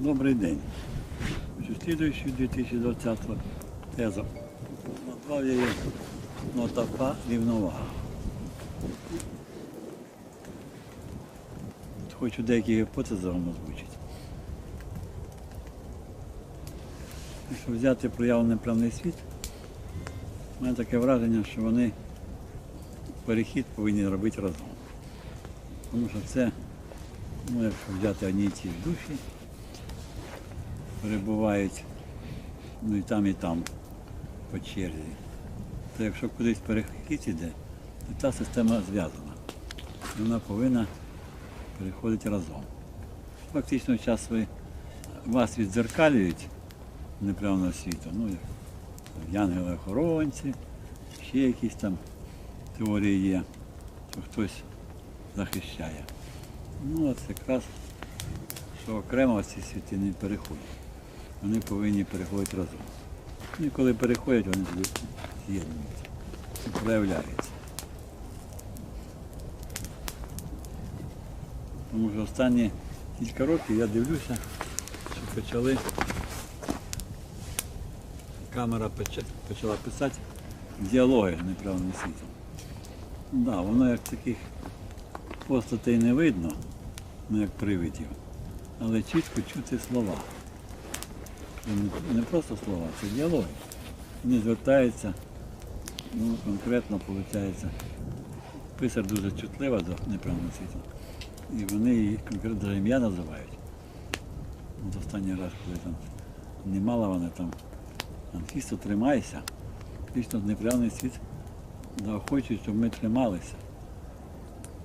Добрий день. Слідуючий 2020 теза. Назвав я її нотафа рівновага. Хочу деякі гіпотези вам озвучити. Якщо взяти проявлений певний світ, у мене таке враження, що вони перехід повинні робити разом. Тому що це, ну, якщо взяти одні ті душі, перебувають ну і там, і там по черзі. То якщо кудись перехід іде, то та система зв'язана. Вона повинна переходити разом. Фактично час ви вас віддзеркалюють неправильного світу. Ну, як янгели-охоронці, ще якісь там теорії є, то хтось захищає. Ну, от якраз, що окремо ці світи не переходять. Вони повинні переходити разом. І коли переходять, вони з'єднуються проявляються. Тому що останні кілька років я дивлюся, що почали камера почала писати діалоги з неправильним світом. Да, воно як таких постатей не видно, ну як привидів, але чітко чути слова. Це не- просто слова, це діалоги. Вони звертаються, ну, конкретно виходить, писар дуже чутлива до неправильного світу. І вони її конкретно ім'я називають. От останній раз, коли там знімала вона там Анфісто тримайся, фактично неправильний світ заохочує, щоб ми трималися.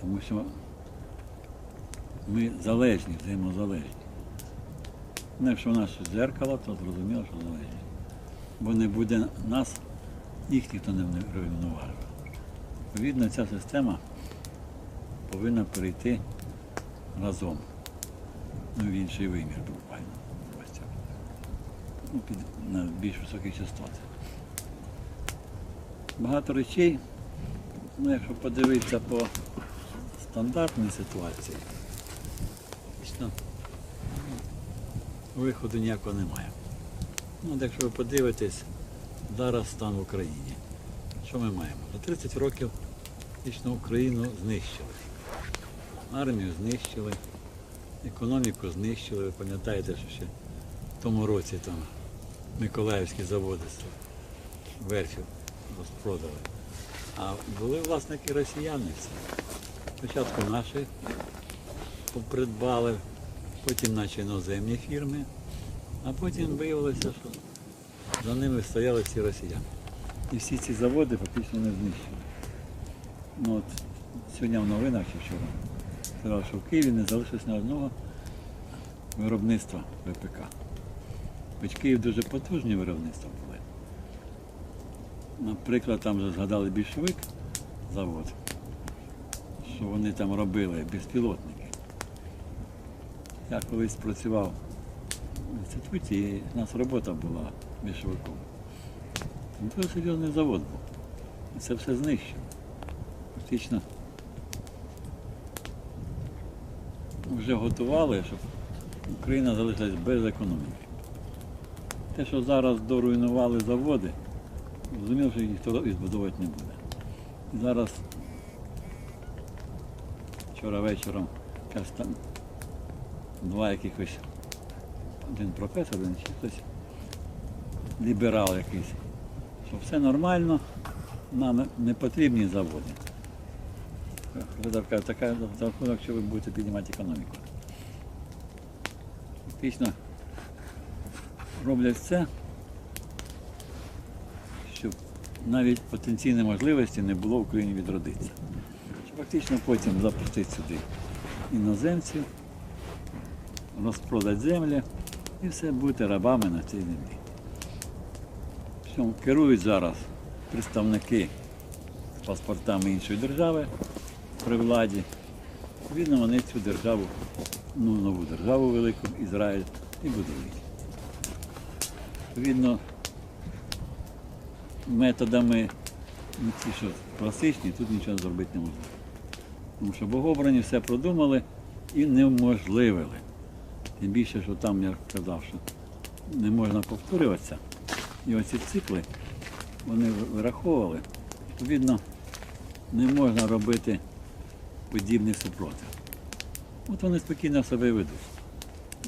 Тому що ми залежні, взаємозалежні. Якщо в нас щось дзеркало, то зрозуміло, що залежні. Бо не буде нас, їх ніхто не врівноважує. Відповідно, ця система повинна перейти разом. Ну, в інший вимір буквально. Ну, під, на більш високі частоти. Багато речей, ну, якщо подивитися по стандартній ситуації, виходу ніякого немає. Ну, якщо ви подивитесь, зараз стан в Україні. Що ми маємо? За 30 років фактично Україну знищили. Армію знищили, економіку знищили. Ви пам'ятаєте, що ще в тому році там Миколаївські заводи верфів розпродали. А були власники росіяни. Спочатку наші придбали, потім наші іноземні фірми, а потім виявилося, що за ними стояли всі росіяни. І всі ці заводи фактично не знищили. Ну, от, сьогодні в новинах чи вчора сказав, що в Києві не залишилось ні одного виробництва ВПК. Хоч Київ дуже потужні виробництва були. Наприклад, там вже згадали більшовик завод, що вони там робили безпілотники. Я колись працював в інституті, і у нас робота була більшовиком. Дуже серйозний завод був. І це все знищено. Фактично вже готували, щоб Україна залишилась без економіки. Те, що зараз доруйнували заводи, зрозуміло, що їх ніхто і збудовувати не буде. І зараз вчора вечором якраз там два якихось, один професор, один ще хтось, ліберал якийсь, що все нормально, нам не потрібні заводи. Така, така за рахунок, що ви будете піднімати економіку. Фактично роблять все, щоб навіть потенційної можливості не було в Україні відродитися. Фактично потім запустити сюди іноземців, розпродати землі і все бути рабами на цій землі. Причому керують зараз представники з паспортами іншої держави при владі. Відповідно, вони цю державу, ну, нову державу велику, Ізраїль, і будують. Відповідно, методами ну, ті, що класичні, тут нічого зробити неможливо. Тому що богобрані все продумали і неможливили. Тим більше, що там я казав, що не можна повторюватися. І оці цикли вони вираховували. Відповідно, не можна робити подібних супротив. От вони спокійно себе ведуть.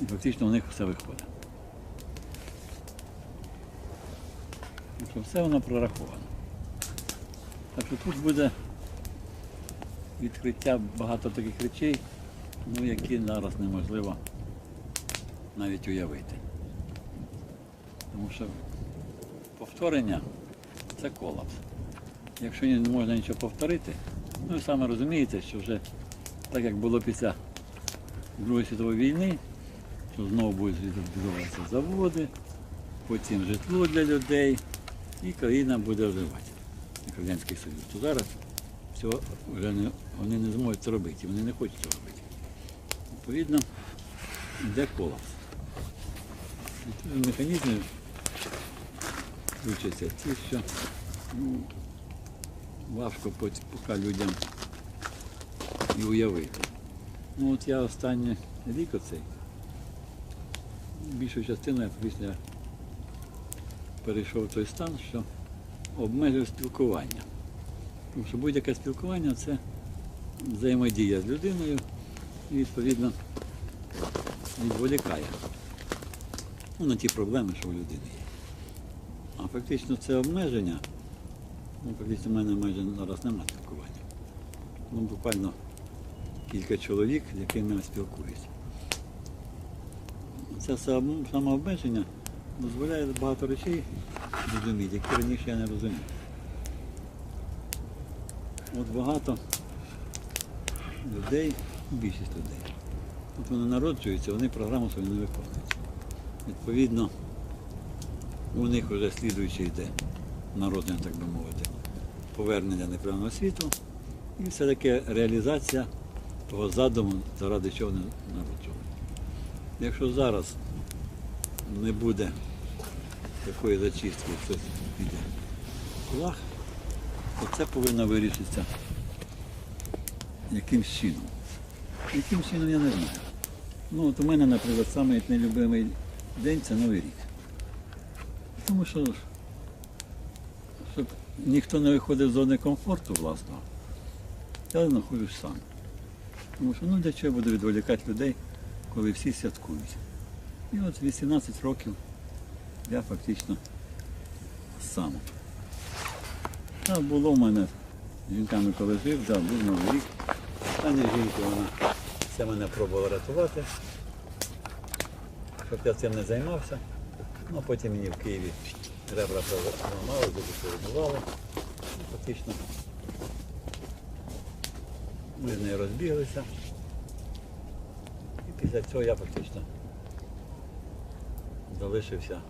І фактично у них все виходить. Так все воно прораховано. Так що тут буде відкриття багато таких речей, ну, які зараз неможливо навіть уявити. Тому що повторення це колапс. Якщо не можна нічого повторити, ну ви саме розумієте, що вже так як було після Другої світової війни, що знову будуть відбудовуватися заводи, потім житло для людей, і країна буде оживати, як Союз. То зараз цього вже не, вони не зможуть це робити, вони не хочуть цього робити. Відповідно, йде колапс. Механізми включаться ті, що ну, важко поки людям і уявити. Ну от я останній рік оцей, більшу частину я після перейшов в той стан, що обмежив спілкування. Тому що будь-яке спілкування це взаємодія з людиною і відповідно відволікає ну, на ті проблеми, що у людини є. А фактично це обмеження, ну фактично в мене майже зараз немає спілкування. Ну, буквально кілька чоловік, з якими я спілкуюся. Це сам- самообмеження дозволяє багато речей розуміти, які раніше я не розумів. От багато людей, більшість людей, от вони народжуються, вони програму свою не виконують. Відповідно, у них вже слідуючий йде народження, так би мовити, повернення неправильного світу і все-таки реалізація того задуму, заради чого вони народжували. Якщо зараз не буде такої зачистки, хтось піде в лах, то це повинно вирішитися якимсь чином. Яким чином я не знаю. Ну от у мене, наприклад, самий день це Новий рік. Тому що щоб ніхто не виходив з зони комфорту власного, я знаходжусь сам. Тому що ну для чого я буду відволікати людей, коли всі святкують. І от 18 років я фактично сам. А було в мене з жінками, коли жив, да, був новий рік. Остання жінка, вона все мене пробувала рятувати, щоб я цим не займався. Ну, потім мені в Києві ребра поламали, зуби повернували. І Фактично ми з нею розбіглися. І після цього я фактично залишився.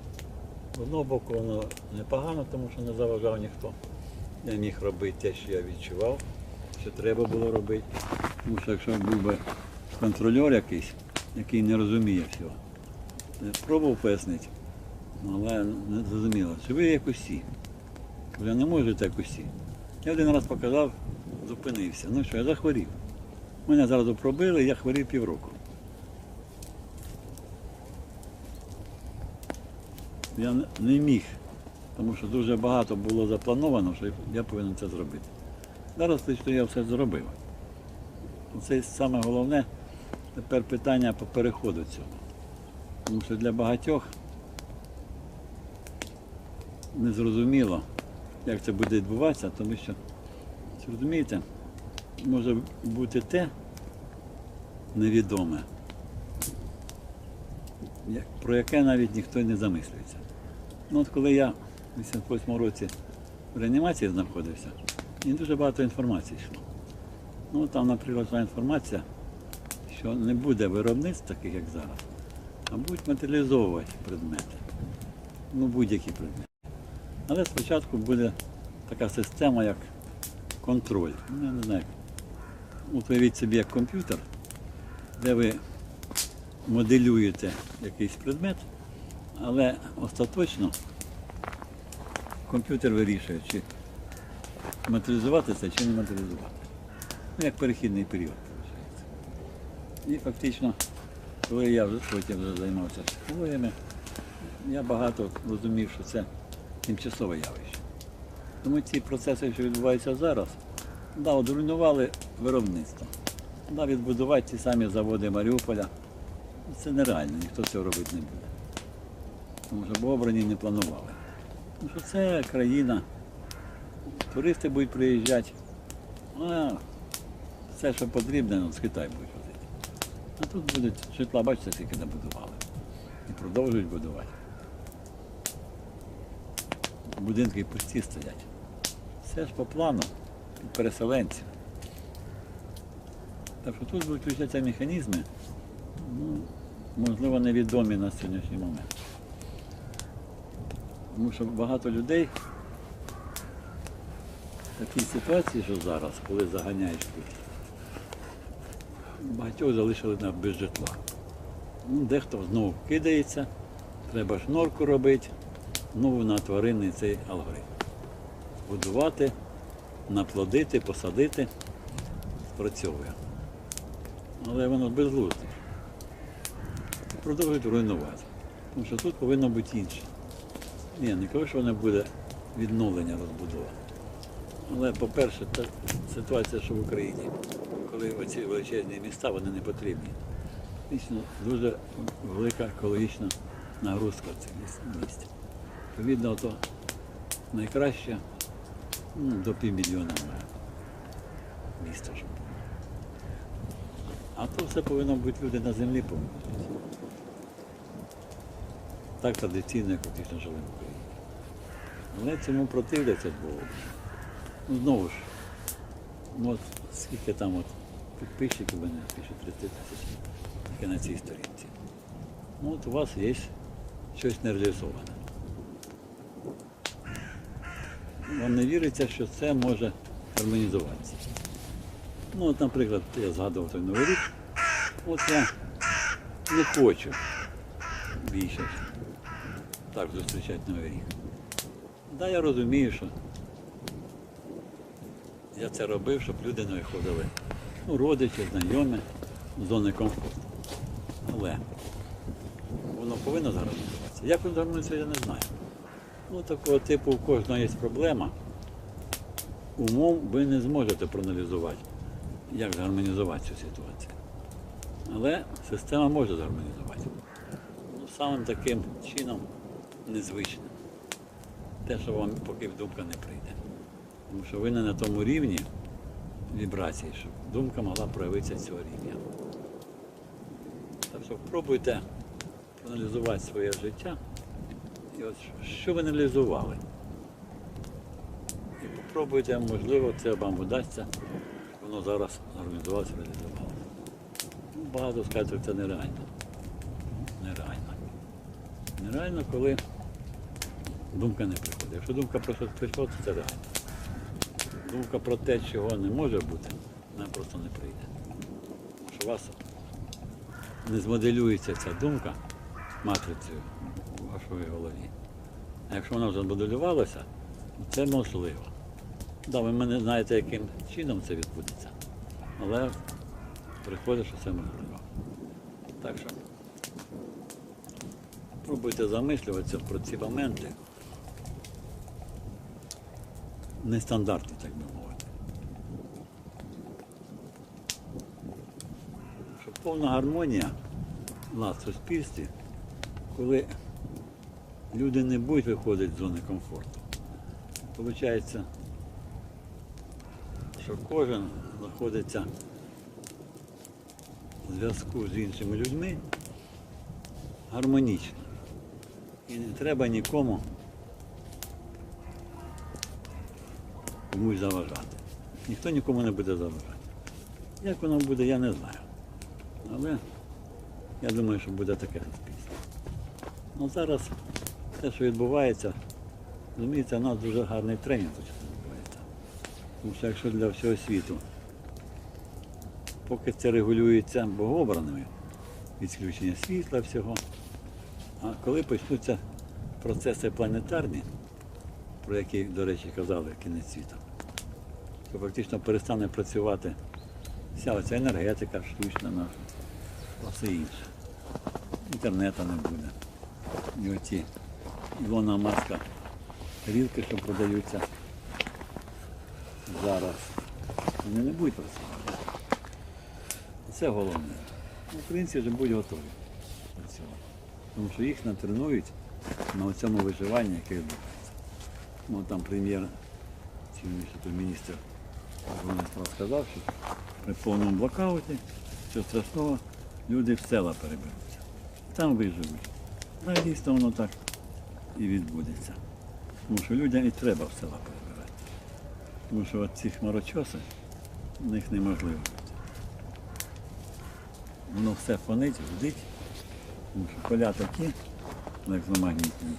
З одного боку воно непогано, тому що не заважав ніхто. Я міг робити те, що я відчував, що треба було робити. Тому що якщо був би контрольор якийсь, який не розуміє всього, пробував пояснити, але не зрозуміло, чи ви як усі. Ви не можете як усі. Я один раз показав, зупинився. Ну що, я захворів. Мене зразу пробили, я хворів півроку. Я не міг, тому що дуже багато було заплановано, що я повинен це зробити. Зараз що я все зробив. Це саме головне тепер питання по переходу цього. Тому що для багатьох незрозуміло, як це буде відбуватися, тому що, розумієте, може бути те невідоме, про яке навіть ніхто не замислюється. Ну от коли я в 88 році в реанімації знаходився, мені дуже багато інформації йшло. Ну там, наприклад, інформація, що не буде виробництв таких, як зараз, а будуть матеріалізовувати предмети. Ну, будь-які предмети. Але спочатку буде така система, як контроль. Ну, я не знаю. Уявіть собі як комп'ютер, де ви моделюєте якийсь предмет, але остаточно комп'ютер вирішує, чи матеріалізувати це, чи не матеріалізувати. Ну, як перехідний період, виходить. І фактично коли я вже потім вже займався психологіями, я багато розумів, що це тимчасове явище. Тому ці процеси, що відбуваються зараз, да, от руйнували виробництво. Да, відбудувати ті самі заводи Маріуполя. Це нереально, ніхто цього робити не буде. Тому що обрані не планували. Тому що це країна, туристи будуть приїжджати, а все, що потрібно, ну, з Китаю будуть А тут будуть житла, бачите, скільки набудували. І продовжують будувати. Будинки пусті стоять. Все ж по плану переселенців. Так що тут будуть включатися механізми, ну, можливо, невідомі на сьогоднішній момент. Тому що багато людей в такій ситуації, що зараз, коли заганяєш тут, багатьох залишили на без житла. Ну, дехто знову кидається, треба ж норку робити, знову на тваринний цей алгоритм. Будувати, наплодити, посадити, спрацьовує. Але воно безглузде. Продовжують руйнувати. Тому що тут повинно бути інше. Ні, не кажу, що воно буде відновлення розбудова. Але, по-перше, ситуація, що в Україні, коли оці величезні міста, вони не потрібні. Дійсно, дуже велика екологічна нагрузка в цих міс- місті. Відповідно, то найкраще ну, до півмільйона міста, щоб. А то все повинно бути люди на землі повинні. Так традиційно, як фактично жили в Україні. Але цьому противляться бо ну, знову ж, ну, от скільки там от підписчиків у мене, більше 30 тисяч, тільки на цій сторінці. Ну от у вас є щось нереалізоване. Вам не віриться, що це може гармонізуватися. Ну, от, наприклад, я згадував той Новий рік. От я не хочу більше так зустрічати Новий рік. Да, я розумію, що я це робив, щоб люди не виходили. Ну, родичі, знайомі, зони комфорту. Але воно повинно згармонізуватися. Як воно згармонізується, я не знаю. Ну, такого типу у кожного є проблема. Умом ви не зможете проаналізувати, як згармонізувати цю ситуацію. Але система може згармонізувати. Ну, самим таким чином незвичним. Те, що вам поки в думка не прийде. Тому що ви не на тому рівні вібрації, щоб думка могла проявитися цього рівня. Так що пробуйте проаналізувати своє життя. І от що ви аналізували? І попробуйте, можливо, це вам вдасться, щоб воно зараз організувалося, реалізувалося. Ну, багато скажуть, що це нереально. Нереально. Нереально, коли думка не приходить. Якщо думка про щось прийшла, то це реально. Думка про те, чого не може бути, вона просто не прийде. Що у вас не змоделюється ця думка матрицею у вашій голові. А якщо вона вже змоделювалася, це можливо. Да, ви мене знаєте, яким чином це відбудеться. Але приходить, що це можливо. Так що пробуйте замислюватися про ці моменти. Нестандартні, так би мовити. Щоб повна гармонія була в суспільстві, коли люди не будуть виходити з зони комфорту. Получається, що кожен знаходиться в зв'язку з іншими людьми гармонічно. І не треба нікому комусь заважати. Ніхто нікому не буде заважати. Як воно буде, я не знаю. Але я думаю, що буде таке суспільство. Ну зараз те, що відбувається, розумієте, у нас дуже гарний тренінг відбувається. Тому що якщо для всього світу, поки це регулюється богообраними, відключення світла всього, а коли почнуться процеси планетарні, про які, до речі, казали кінець світу, то фактично перестане працювати вся оця енергетика штучна наша, а все інше. інтернету не буде. І оці Ілона Маска тарілки, що продаються зараз, вони не будуть працювати. Це головне. Українці вже будуть готові цього. Тому що їх натренують на цьому виживанні, яке. Ну, там прем'єр, чи міністр сказав, що при повному блокауті, що страшного, люди в села переберуться. Там виживуть. Ну, дійсно воно так і відбудеться. Тому що людям і треба в села перебирати. Тому що от ці хмарочоси, в них неможливо. Воно все фонить, гудить, тому що поля такі електромагнітні,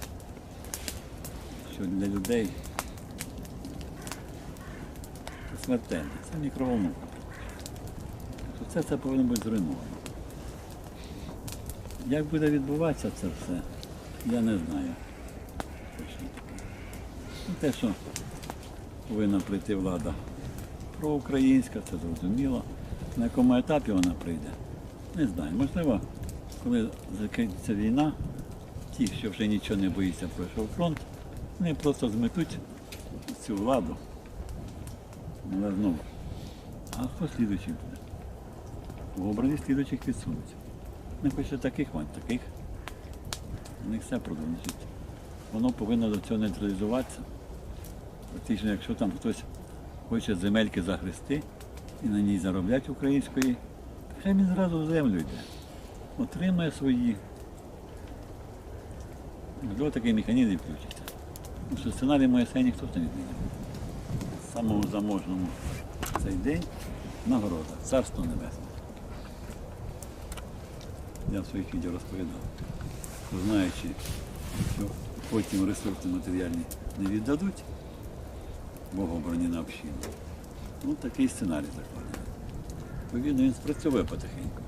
що для людей це. Це мікроволновка. Це, це повинно бути зруйновано. Як буде відбуватися це все, я не знаю. Ну, Те, що повинна прийти влада проукраїнська, це зрозуміло. На якому етапі вона прийде, не знаю. Можливо, коли закінчиться війна, ті, що вже нічого не боїться, пройшов фронт, вони просто зметуть цю владу. Знову. А хто слідуючий буде? В образі слідуючих відсунуть. Не хоче таких, вон таких. У них все продовжить. Воно повинно до цього нейтралізуватися. Фактично, якщо там хтось хоче земельки загрести і на ній заробляти української, хай він зразу в землю йде. Отримає свої. Можливо, такий механізм включиться. Що сценарій Моїсея ніхто не відміняв. Самому заможному цей день нагорода, царство небесне. Я в своїх відео розповідав, що знаючи, що потім ресурси матеріальні не віддадуть, богобрані на общину, ну такий сценарій закладений. Відповідно, він спрацьовує потихеньку.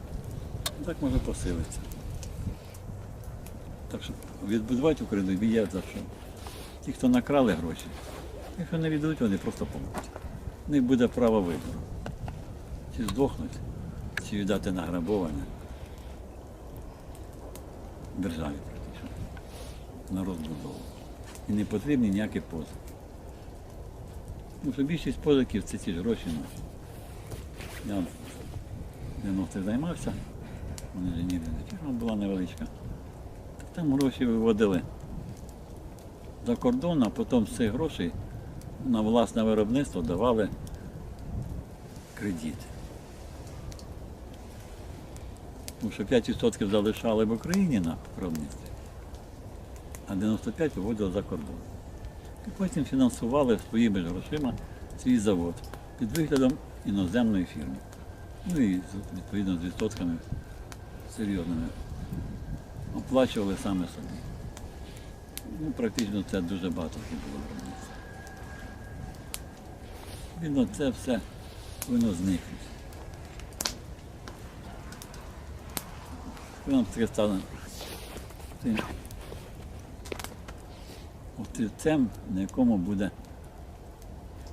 Так може посилитися. Так що відбудувати Україну є за що. Ті, хто накрали гроші, якщо не віддадуть, вони просто помруть. Них буде право вибору. Чи здохнуть, чи віддати награбоване державі практично на розбудову. І не потрібні ніякі позики. Тому що більшість позиків це ці ж гроші наші. Я в 90-х займався, у мене інженерна фірма була невеличка. Так там гроші виводили за кордон, а потім з цих грошей на власне виробництво давали кредит. Тому що 5% залишали в Україні на виробництві, а 95% виводили за кордон. І потім фінансували своїми грошима свій завод під виглядом іноземної фірми. Ну і відповідно з відсотками серйозними оплачували саме собі. Ну, практично це дуже багато було виробництва. Відповідно, це все. Воно таке стане тим острівцем, на якому буде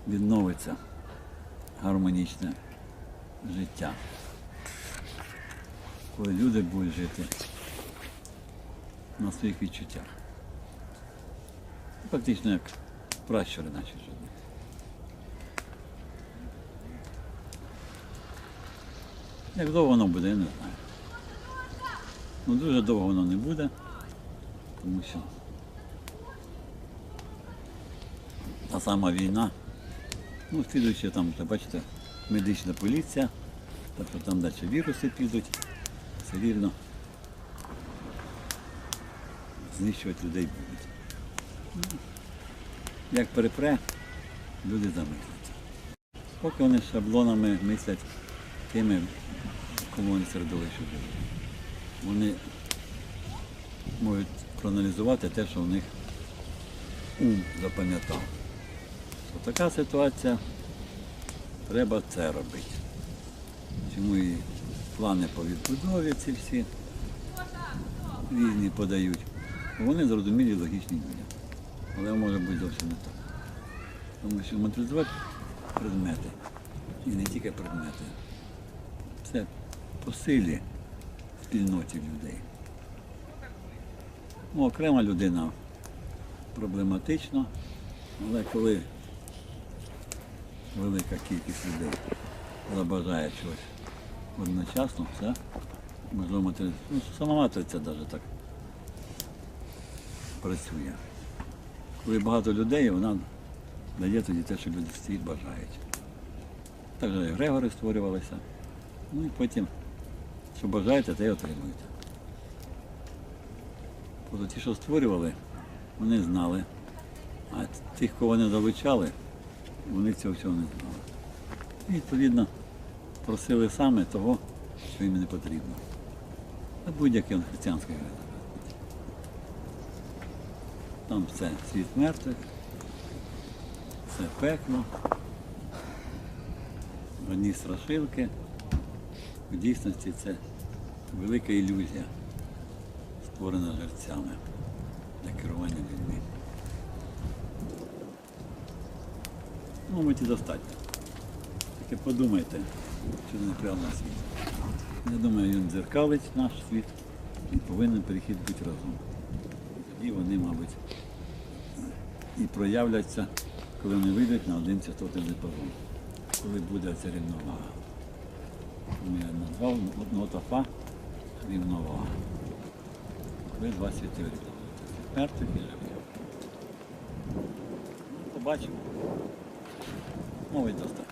відновиться гармонічне життя. Коли люди будуть жити на своїх відчуттях. Фактично як пращури наші жили. Як довго воно буде, я не знаю. Ну дуже довго воно не буде, тому що та сама війна, ну, слідуючи там, бачите, медична поліція, що там далі віруси підуть, все рівно знищувати людей будуть. Як перепре, люди замисляться. Поки вони шаблонами мислять тими, кому вони середовище живуть вони можуть проаналізувати те, що в них ум запам'ятав. Така ситуація, треба це робити. Чому і плани по відбудові ці всі різні подають. Вони зрозумілі логічні людям. Але може бути зовсім не так. Тому що матеріалізувати предмети, і не тільки предмети, це по силі спільноті людей. Ну, окрема людина проблематично, але коли велика кількість людей забажає чогось одночасно, все, можливо. Ну, сама матриця навіть так працює. Коли багато людей, вона дає тоді те, що люди всі бажають. Так же і Грегори створювалися. Ну і потім, що бажаєте, те й отримуєте. Тобто ті, що створювали, вони знали. А тих, кого не залучали, вони цього всього не знали. І відповідно просили саме того, що їм не потрібно. А будь-яке християнське греко. Там все світ мертвих, все пекло, одні страшилки. В дійсності це велика ілюзія, створена жерцями для керування людьми. Ну, миті достатньо. Тільки подумайте, що це неправильно світ. Я думаю, він дзеркалить наш світ і повинен перехід бути разом. І вони, мабуть, і проявляться, коли вони вийдуть на один частотний діапазон, коли буде ця рівновага. Я назвав одного Фа рівновага. Ви два світи рівновага. Світ мертвих і. Ну, Побачимо. Мовить найкраще.